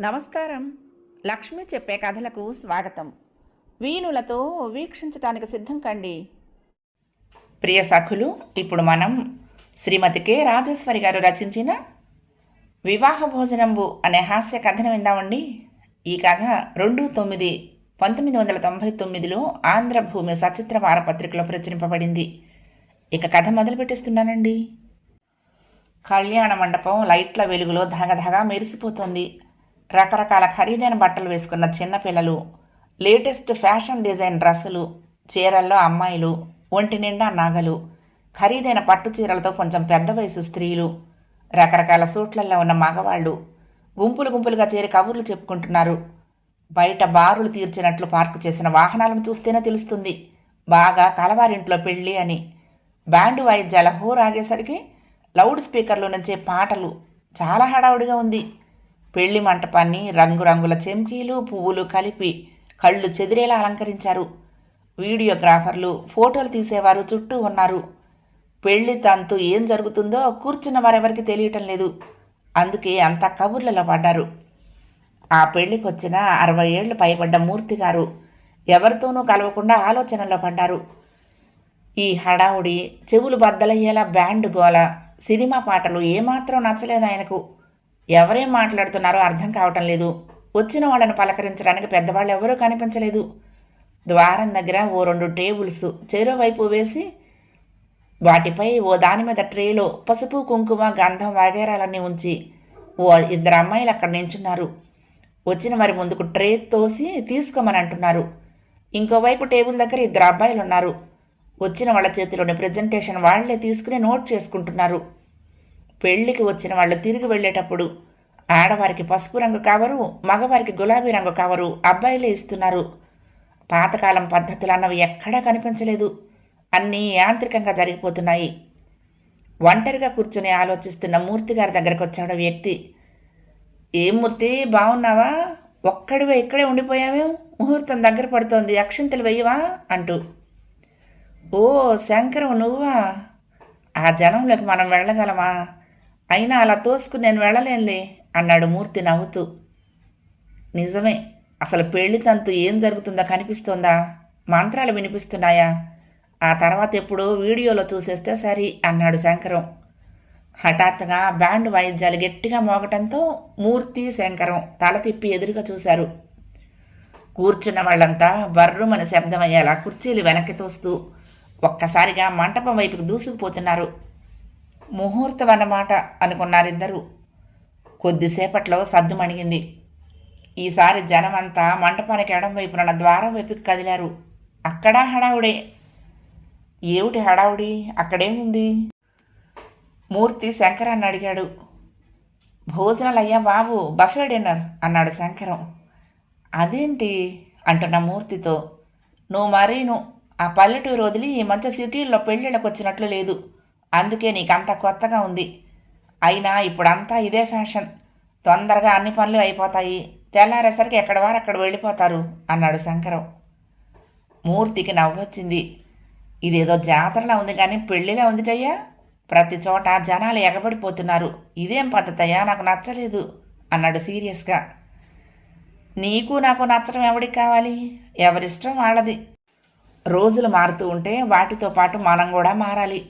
నమస్కారం. లక్ష్మి చెప్పే కథలకు స్వాగతం. వీణులతో వీక్షించటానికి సిద్ధం కండి. ప్రియ సఖులు ఇప్పుడు మనం శ్రీమతి కె. రాజేశ్వరి గారు రచించిన వివాహ భోజనంబు అనే హాస్య కథను విందామండి. ఈ కథ రెండు తొమ్మిది పంతొమ్మిది వందల తొంభై తొమ్మిదిలో ఆంధ్రభూమి సచిత్ర వారపత్రికలో ప్రచురింపబడింది. ఇక కథ మొదలు పెట్టేస్తున్నానండి. కళ్యాణ మండపం లైట్ల వెలుగులో ధగధగా మెరిసిపోతోంది. రకరకాల ఖరీదైన బట్టలు వేసుకున్న చిన్నపిల్లలు లేటెస్ట్ ఫ్యాషన్ డిజైన్ డ్రెస్సులు చీరల్లో అమ్మాయిలు ఒంటి నిండా నగలు ఖరీదైన పట్టు చీరలతో కొంచెం పెద్ద వయసు స్త్రీలు రకరకాల సూట్లల్లో ఉన్న మగవాళ్ళు గుంపులు గుంపులుగా చేరి కబుర్లు చెప్పుకుంటున్నారు. బయట బారులు తీర్చినట్లు పార్కు చేసిన వాహనాలను చూస్తేనే తెలుస్తుంది. బాగా కలవారింట్లో పెళ్ళి అని. బ్యాండ్ వాయిద్యాల హోరాగేసరికి లౌడ్ స్పీకర్లో నుంచే పాటలు. చాలా హడావుడిగా ఉంది. పెళ్ళి మంటపాన్ని రంగురంగుల చెంకీలు పువ్వులు కలిపి కళ్ళు చెదిరేలా అలంకరించారు. వీడియోగ్రాఫర్లు ఫోటోలు తీసేవారు చుట్టూ ఉన్నారు. పెళ్ళి తంతు ఏం జరుగుతుందో కూర్చున్న వారెవరికి తెలియటం లేదు. అందుకే అంతా కబుర్లలో పడ్డారు. ఆ పెళ్ళికి వచ్చిన అరవై ఏళ్ళు పైబడ్డ మూర్తి గారు ఎవరితోనూ కలవకుండా ఆలోచనలో పడ్డారు. ఈ హడావుడి చెవులు బద్దలయ్యేలా బ్యాండ్ గోల సినిమా పాటలు ఏమాత్రం నచ్చలేదు ఆయనకు. ఎవరేం మాట్లాడుతున్నారో అర్థం కావటం లేదు. వచ్చిన వాళ్ళను పలకరించడానికి పెద్దవాళ్ళు ఎవరూ కనిపించలేదు. ద్వారం దగ్గర ఓ రెండు టేబుల్స్ చెరో వైపు వేసి వాటిపై ఓ దాని మీద ట్రేలో పసుపు కుంకుమ గంధం వగేరాలన్నీ ఉంచి ఓ ఇద్దరు అమ్మాయిలు అక్కడ నించున్నారు. వచ్చిన వారి ముందుకు ట్రే తోసి తీసుకోమని అంటున్నారు. ఇంకోవైపు టేబుల్ దగ్గర ఇద్దరు అబ్బాయిలు ఉన్నారు వచ్చిన వాళ్ళ చేతిలోని ప్రజెంటేషన్ వాళ్ళే తీసుకుని నోట్ చేసుకుంటున్నారు. పెళ్ళికి వచ్చిన వాళ్ళు తిరిగి వెళ్ళేటప్పుడు ఆడవారికి పసుపు రంగు కవరు మగవారికి గులాబీ రంగు కవరు అబ్బాయిలే ఇస్తున్నారు. పాతకాలం పద్ధతులు అన్నవి ఎక్కడా కనిపించలేదు. అన్నీ యాంత్రికంగా జరిగిపోతున్నాయి. ఒంటరిగా కూర్చుని ఆలోచిస్తున్న మూర్తి గారి దగ్గరకు వచ్చాడు వ్యక్తి. ఏం మూర్తి బాగున్నావా ఒక్కడివే ఇక్కడే ఉండిపోయావే? ముహూర్తం దగ్గర పడుతోంది అక్షింతలు వెయ్యవా అంటూ. ఓ శంకరం నువ్వా? ఆ జనంలోకి మనం వెళ్ళగలమా? అయినా అలా తోసుకుని నేను వెళ్ళలేనులే అన్నాడు మూర్తి నవ్వుతూ. నిజమే అసలు పెళ్ళి తంతు ఏం జరుగుతుందో కనిపిస్తోందా? మంత్రాలు వినిపిస్తున్నాయా? ఆ తర్వాత ఎప్పుడో వీడియోలో చూసేస్తే సరి అన్నాడు శంకరం. హఠాత్తుగా బ్యాండ్ వాయిద్యాలు గట్టిగా మోగటంతో మూర్తి శంకరం తల తిప్పి ఎదురుగా చూశారు. కూర్చున్న వాళ్ళంతా బర్రుమని శబ్దమయ్యేలా కుర్చీలు వెనక్కి తోస్తూ ఒక్కసారిగా మంటపం వైపుకు దూసుకుపోతున్నారు. ముహూర్తం అన్నమాట అనుకున్నారిద్దరూ. కొద్దిసేపట్లో సద్దు మణిగింది. ఈసారి జనమంతా మంటపానికి ఎడం వైపున ద్వారం వైపుకి కదిలారు. అక్కడా హడావుడే. ఏమిటి హడావుడి? అక్కడేముంది? మూర్తి శంకరాన్ని అడిగాడు. భోజనాలయ్యా బాబు బఫే డిన్నర్ అన్నాడు శంకరం. అదేంటి? అంటున్న మూర్తితో. నువ్వు మరీను ఆ పల్లెటూరు వదిలి ఈ మంచి సిటీల్లో పెళ్ళిళ్ళకి వచ్చినట్లు లేదు. అందుకే నీకంత కొత్తగా ఉంది. అయినా ఇప్పుడంతా ఇదే ఫ్యాషన్. తొందరగా అన్ని పనులు అయిపోతాయి. తెల్లారేసరికి ఎక్కడ వారు అక్కడ వెళ్ళిపోతారు అన్నాడు శంకరం. మూర్తికి నవ్వొచ్చింది. ఇదేదో జాతరలా ఉంది కానీ పెళ్ళిలా ఉందిటయ్యా. ప్రతి చోట జనాలు ఎగబడిపోతున్నారు. ఇదేం పద్ధతయ్యా? నాకు నచ్చలేదు అన్నాడు సీరియస్గా. నీకు నాకు నచ్చడం ఎవడికి కావాలి? ఎవరిష్టం వాళ్ళది. రోజులు మారుతూ ఉంటే వాటితో పాటు మనం కూడా మారాలి.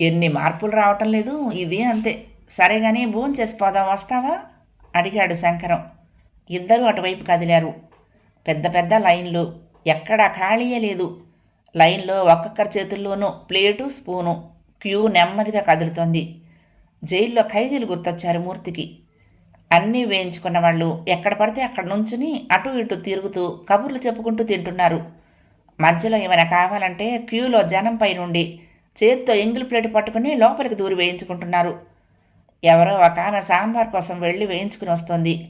ఎన్ని మార్పులు రావటం లేదు. ఇది అంతే. సరే కానీ భోజనం చేసిపోదాం వస్తావా? అడిగాడు శంకరం. ఇద్దరు అటువైపు కదిలారు. పెద్ద పెద్ద లైన్లు. ఎక్కడా ఖాళీయే లేదు. లైన్లో ఒక్కొక్కరి చేతుల్లోనూ ప్లేటు స్పూను. క్యూ నెమ్మదిగా కదులుతోంది. జైల్లో ఖైదీలు గుర్తొచ్చారు మూర్తికి. అన్నీ వేయించుకున్న వాళ్ళు ఎక్కడ పడితే అక్కడ నుంచుని అటు ఇటు తిరుగుతూ కబుర్లు చెప్పుకుంటూ తింటున్నారు. మధ్యలో ఏమైనా కావాలంటే క్యూలో జనంపై నుండి చేత్తో ఎంగిల్ ప్లేట్ పట్టుకుని లోపలికి దూరి వేయించుకుంటున్నారు. ఎవరో ఒక ఆమె సాంబార్ కోసం వెళ్ళి వేయించుకుని వస్తోంది.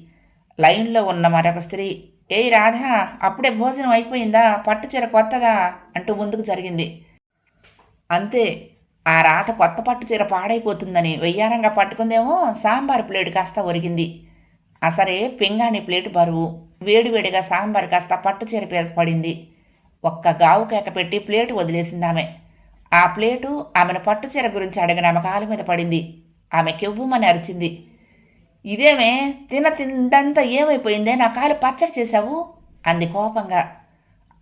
లైన్లో ఉన్న మరొక స్త్రీ ఏయ్ రాధా అప్పుడే భోజనం అయిపోయిందా? పట్టు చీర కొత్తదా? అంటూ ముందుకు జరిగింది. అంతే ఆ రాత కొత్త పట్టు చీర పాడైపోతుందని వెయ్యారంగా పట్టుకుందేమో సాంబార్ ప్లేట్ కాస్త ఒరిగింది. అసలే పింగాణి ప్లేటు బరువు. వేడివేడిగా సాంబార్ కాస్త పట్టు చీర మీద పడింది. ఒక్క గావు కేక పెట్టి ప్లేటు వదిలేసింది ఆమె. ఆ ప్లేటు ఆమెను పట్టు చీర గురించి అడిగిన ఆమె కాలు మీద పడింది. ఆమె కెవ్వుమని అరిచింది. ఇదేమే తిన తిండంతా ఏమైపోయిందే? నా కాలు పచ్చడి చేశావు? అంది కోపంగా.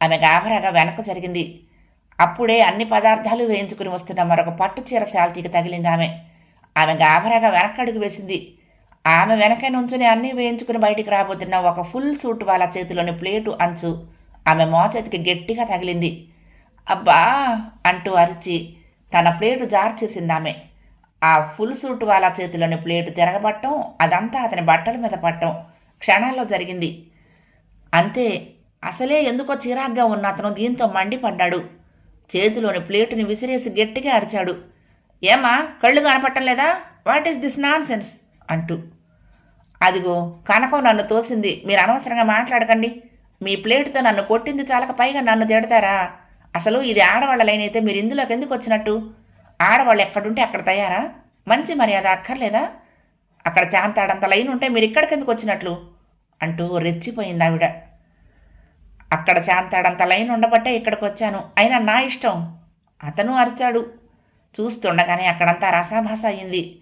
ఆమె గాభరాగా వెనక్కు జరిగింది. అప్పుడే అన్ని పదార్థాలు వేయించుకుని వస్తున్న మరొక పట్టు చీర శాల్తీకి తగిలింది ఆమె. ఆమె గాభరాగా వెనకడుగు వేసింది. ఆమె వెనక నుంచుని అన్నీ వేయించుకుని బయటికి రాబోతున్న ఒక ఫుల్ సూట్ వాళ్ళ చేతిలోని ప్లేటు అంచు ఆమె మోచేతికి గట్టిగా తగిలింది. అబ్బా అంటూ అరిచి తన ప్లేటు జార్చేసిందామె ఆ ఫుల్ సూట్ వాళ్ళ చేతిలోని ప్లేటు తిరగబట్టం అదంతా అతని బట్టల మీద పట్టం క్షణాల్లో జరిగింది. అంతే అసలే ఎందుకో చిరాగ్గా ఉన్న అతను దీంతో మండిపడ్డాడు. చేతిలోని ప్లేటుని విసిరేసి గట్టిగా అరిచాడు. ఏమా కళ్ళు కనపట్టం లేదా? What is this nonsense అంటూ. అదిగో కనకం నన్ను తోసింది. మీరు అనవసరంగా మాట్లాడకండి. మీ ప్లేటుతో నన్ను కొట్టింది చాలక పైగా నన్ను తిడతారా? అసలు ఇది ఆడవాళ్ళ లైన్ అయితే మీరు ఇందులోకి ఎందుకు వచ్చినట్టు? ఆడవాళ్ళు ఎక్కడుంటే అక్కడ తయారా? మంచి మర్యాద అక్కర్లేదా? అక్కడ చాంతాడంత లైన్ ఉంటే మీరు ఇక్కడికి ఎందుకు వచ్చినట్లు? అంటూ రెచ్చిపోయింది ఆవిడ. అక్కడ చాంతాడంత లైన్ ఉండబట్టే ఇక్కడికి వచ్చాను. అయినా నా ఇష్టం. అతను అరిచాడు. చూస్తుండగానే అక్కడంతా రసాభాస అయింది.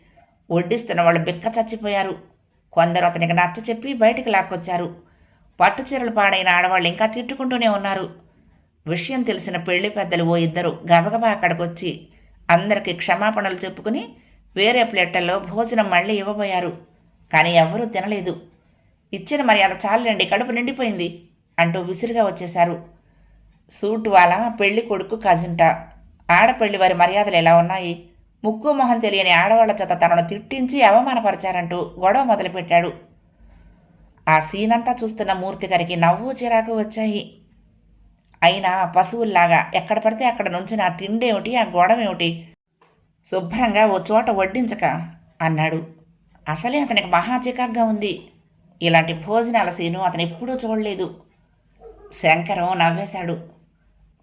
వడ్డిస్తున్న వాళ్ళు బిక్క చచ్చిపోయారు. కొందరు అతనికి నచ్చ చెప్పి బయటికి లాక్కొచ్చారు. పట్టు చీరలు పాడైన ఆడవాళ్ళు ఇంకా తిట్టుకుంటూనే ఉన్నారు. విషయం తెలిసిన పెళ్ళి పెద్దలు ఓ ఇద్దరు గబగబా అక్కడికొచ్చి అందరికీ క్షమాపణలు చెప్పుకుని వేరే ప్లేట్లలో భోజనం మళ్ళీ ఇవ్వబోయారు. కానీ ఎవ్వరూ తినలేదు. ఇచ్చిన మర్యాద చాలండి కడుపు నిండిపోయింది అంటూ విసిరిగా వచ్చేశారు. సూట్ వాళ్ళ పెళ్ళి కొడుకు కజింట ఆడపెళ్ళి వారి మర్యాదలు ఎలా ఉన్నాయి? ముక్కు మొహం తెలియని ఆడవాళ్ళ చేత తనను తిట్టించి అవమానపరిచారంటూ గొడవ మొదలుపెట్టాడు. ఆ సీనంతా చూస్తున్న మూర్తి గారికి నవ్వు చిరాకు వచ్చాయి. అయినా పశువుల్లాగా ఎక్కడ పడితే అక్కడ నుంచి నా తిండేమిటి ఆ గొడవేమిటి శుభ్రంగా ఓ చోట వడ్డించక అన్నాడు. అసలే అతనికి మహా చికాగ్గా ఉంది. ఇలాంటి భోజనాల సీను అతను ఎప్పుడూ చూడలేదు. శంకరం నవ్వేశాడు.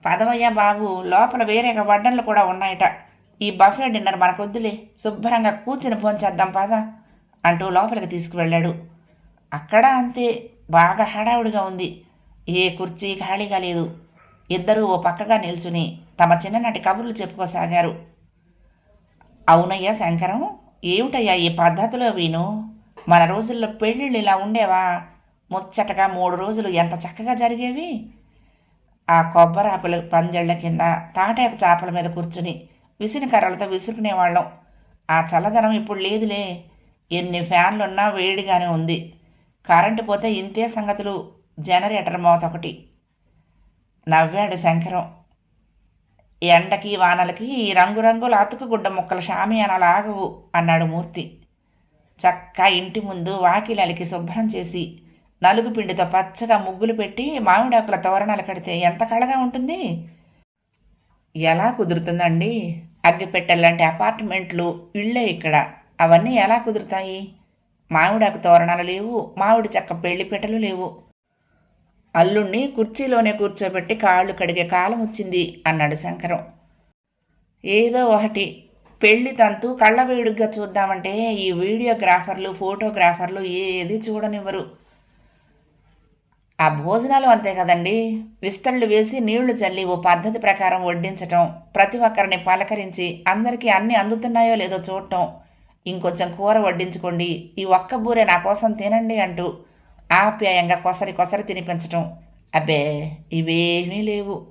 పదవయ్య బాబు లోపల వేరే వడ్డన్లు కూడా ఉన్నాయట. ఈ బఫే డిన్నర్ మనకొద్దులే. శుభ్రంగా కూర్చుని భోంచేద్దాం పద అంటూ లోపలికి తీసుకువెళ్ళాడు. అక్కడ అంతే బాగా హడావుడిగా ఉంది. ఏ కుర్చీ ఖాళీగా లేదు. ఇద్దరూ ఓ పక్కగా నిల్చుని తమ చిన్ననాటి కబుర్లు చెప్పుకోసాగారు. అవునయ్యా శంకరం ఏమిటయ్యా ఈ పద్ధతిలో వీను మన రోజుల్లో పెళ్ళిళ్ళు ఇలా ఉండేవా? ముచ్చటగా మూడు రోజులు ఎంత చక్కగా జరిగేవి? ఆ కొబ్బరాకుల పంజళ్ళ కింద తాటాకు చాపల మీద కూర్చుని విసిన కర్రలతో విసురుకునేవాళ్ళం. ఆ చల్లదనం ఇప్పుడు లేదులే. ఎన్ని ఫ్యాన్లున్నా వేడిగానే ఉంది. కరెంటు పోతే ఇంతే సంగతులు. జనరేటర్ మోత ఒకటి నవ్వాడు శంకరం. ఎండకి వానలకి ఈ రంగురంగుల అతుకుగుడ్డ ముక్కల షామియానాలు ఆగవు అన్నాడు మూర్తి. చక్క ఇంటి ముందు వాకిలలికి శుభ్రం చేసి నలుగు పిండితో పచ్చగా ముగ్గులు పెట్టి మామిడాకుల తోరణాలు కడితే ఎంత కళగా ఉంటుంది? ఎలా కుదురుతుందండి? అగ్గిపెట్టెల్లాంటి అపార్ట్మెంట్లు ఇళ్ళే ఇక్కడ. అవన్నీ ఎలా కుదురుతాయి? మామిడాకు తోరణాలు లేవు మామిడి చెక్క పెళ్ళి పెట్టెలు లేవు. అల్లుణ్ణి కుర్చీలోనే కూర్చోబెట్టి కాళ్ళు కడిగే కాలం వచ్చింది అన్నాడు శంకరం. ఏదో ఒకటి పెళ్ళి తంతు కళ్ళ వేడుగ్గా చూద్దామంటే ఈ వీడియోగ్రాఫర్లు ఫోటోగ్రాఫర్లు ఏది చూడనివ్వరు. ఆ భోజనాలు అంతే కదండి. విస్తళ్ళు వేసి నీళ్ళు చల్లి ఓ పద్ధతి ప్రకారం వడ్డించటం ప్రతి ఒక్కరిని పలకరించి అందరికీ అన్నీ అందుతున్నాయో లేదో చూడటం. ఇంకొంచెం కూర వడ్డించుకోండి ఈ ఒక్క బూరె నా కోసం తినండి అంటూ ఆప్యాయంగా కొసరి కొసరి తినిపించటం అబ్బే ఇవేమీ లేవు.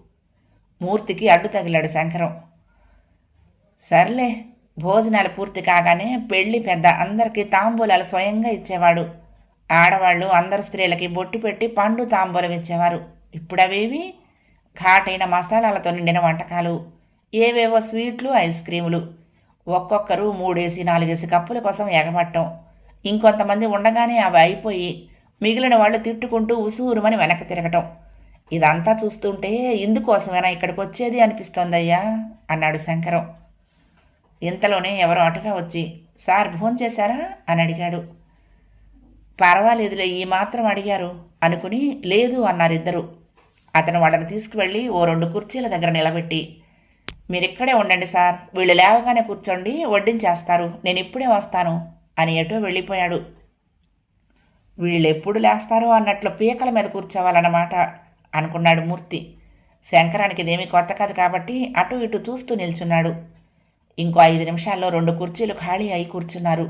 మూర్తికి అడ్డు తగిలాడు శంకరం. సర్లే భోజనాలు పూర్తి కాగానే పెళ్ళి పెద్ద అందరికీ తాంబూలాలు స్వయంగా ఇచ్చేవాడు. ఆడవాళ్ళు అందరు స్త్రీలకి బొట్టు పెట్టి పండు తాంబూలం ఇచ్చేవారు. ఇప్పుడవేవి? ఘాటైన మసాలాలతో నిండిన వంటకాలు. ఏవేవో స్వీట్లు ఐస్ క్రీములు. ఒక్కొక్కరు మూడేసి నాలుగేసి కప్పుల కోసం ఎగబట్టం. ఇంకొంతమంది ఉండగానే అవి అయిపోయి మిగిలిన వాళ్ళు తిట్టుకుంటూ ఉసూరుమని వెనక్కి తిరగటం. ఇదంతా చూస్తుంటే ఇందుకోసమేనా ఇక్కడికి వచ్చేది అనిపిస్తోందయ్యా అన్నాడు శంకరం. ఇంతలోనే ఎవరో అటుగా వచ్చి సార్ భోంచేశారా అని అడిగాడు. పర్వాలేదులే ఈ మాత్రం అడిగారు అనుకుని లేదు అన్నారిద్దరు అతను వాళ్ళని తీసుకువెళ్ళి ఓ రెండు కుర్చీల దగ్గర నిలబెట్టి మీరు ఇక్కడే ఉండండి సార్ వీళ్ళు లేవగానే కూర్చోండి వడ్డించేస్తారు నేను ఇప్పుడే వస్తాను అని ఎటో వెళ్ళిపోయాడు. వీళ్ళు ఎప్పుడు లేస్తారో అన్నట్లు పీకల మీద కూర్చోవాలన్నమాట అనుకున్నాడు మూర్తి. శంకరానికి ఇదేమీ కొత్త కాదు కాబట్టి అటు ఇటు చూస్తూ నిల్చున్నాడు. ఇంకో ఐదు నిమిషాల్లో రెండు కుర్చీలు ఖాళీ అయి కూర్చున్నారు.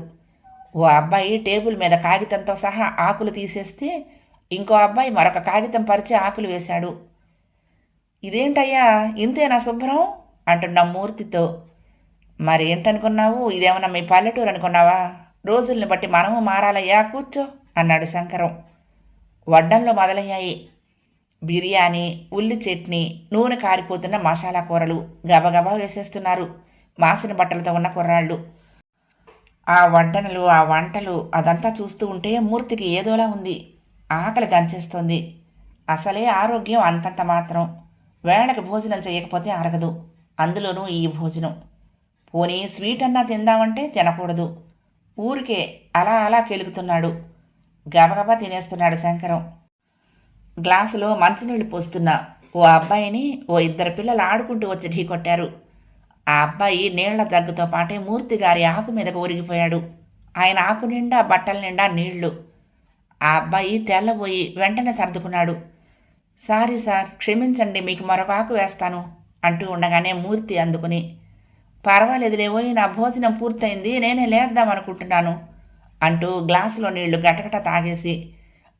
ఓ అబ్బాయి టేబుల్ మీద కాగితంతో సహా ఆకులు తీసేస్తే ఇంకో అబ్బాయి మరొక కాగితం పరిచి ఆకులు వేశాడు. ఇదేంటయ్యా ఇంతేనా శుభ్రం? అంటున్న మూర్తితో. మరి ఏంటనుకున్నావు ఇదేమన్నా మీ పల్లెటూరు అనుకున్నావా రోజుల్ని బట్టి మనము మారాలయ్యా కూర్చో. అన్నాడు శంకరం. వడ్డంలో మొదలయ్యాయి బిర్యానీ ఉల్లి చట్నీ నూనె కారిపోతున్న మసాలా కూరలు గబగబా వేసేస్తున్నారు మాసిన బట్టలతో ఉన్న కుర్రాళ్ళు. ఆ వడ్డనలు ఆ వంటలు అదంతా చూస్తూ ఉంటే మూర్తికి ఏదోలా ఉంది. ఆకలి దంచేస్తోంది. అసలే ఆరోగ్యం అంతంత మాత్రం. వేళకి భోజనం చేయకపోతే అరగదు. అందులోనూ ఈ భోజనం. పోనీ స్వీట్ అన్నా తిందామంటే తినకూడదు. ఊరికే అలా అలా కెలుగుతున్నాడు. గబగబా తినేస్తున్నాడు శంకరం. గ్లాసులో మంచినీళ్ళు పోస్తున్న ఓ అబ్బాయిని ఓ ఇద్దరు పిల్లలు ఆడుకుంటూ వచ్చి ఢీకొట్టారు ఆ అబ్బాయి నీళ్ళ జగ్గుతో పాటే మూర్తి గారి ఆకు మీదకు ఒరిగిపోయాడు. ఆయన ఆకు నిండా బట్టల నిండా నీళ్ళు. ఆ అబ్బాయి తెల్లబోయి వెంటనే సర్దుకున్నాడు. సారీ సార్ క్షమించండి మీకు మరొక ఆకు వేస్తాను అంటూ ఉండగానే మూర్తి అందుకుని పర్వాలేదులేవోయ్ నా భోజనం పూర్తయింది నేనే లేద్దాం అనుకుంటున్నాను. అంటూ గ్లాసులో నీళ్ళు గటగట తాగేసి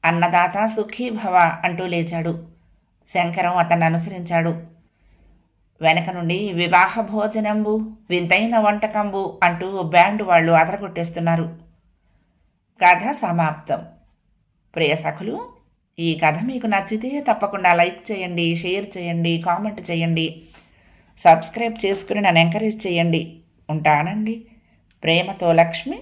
అన్నదాత సుఖీ భవ అంటూ లేచాడు. శంకరం అతన్ని అనుసరించాడు. వెనక నుండి వివాహ భోజనంబు వింతైన వంటకంబు అంటూ బ్యాండ్ వాళ్ళు అదరగొట్టేస్తున్నారు. కథ సమాప్తం. ప్రియ సఖులు ఈ కథ మీకు నచ్చితే తప్పకుండా లైక్ చేయండి షేర్ చేయండి కామెంట్ చేయండి సబ్స్క్రైబ్ చేసుకుని నన్ను ఎంకరేజ్ చేయండి. ఉంటానండి. ప్రేమతో లక్ష్మి.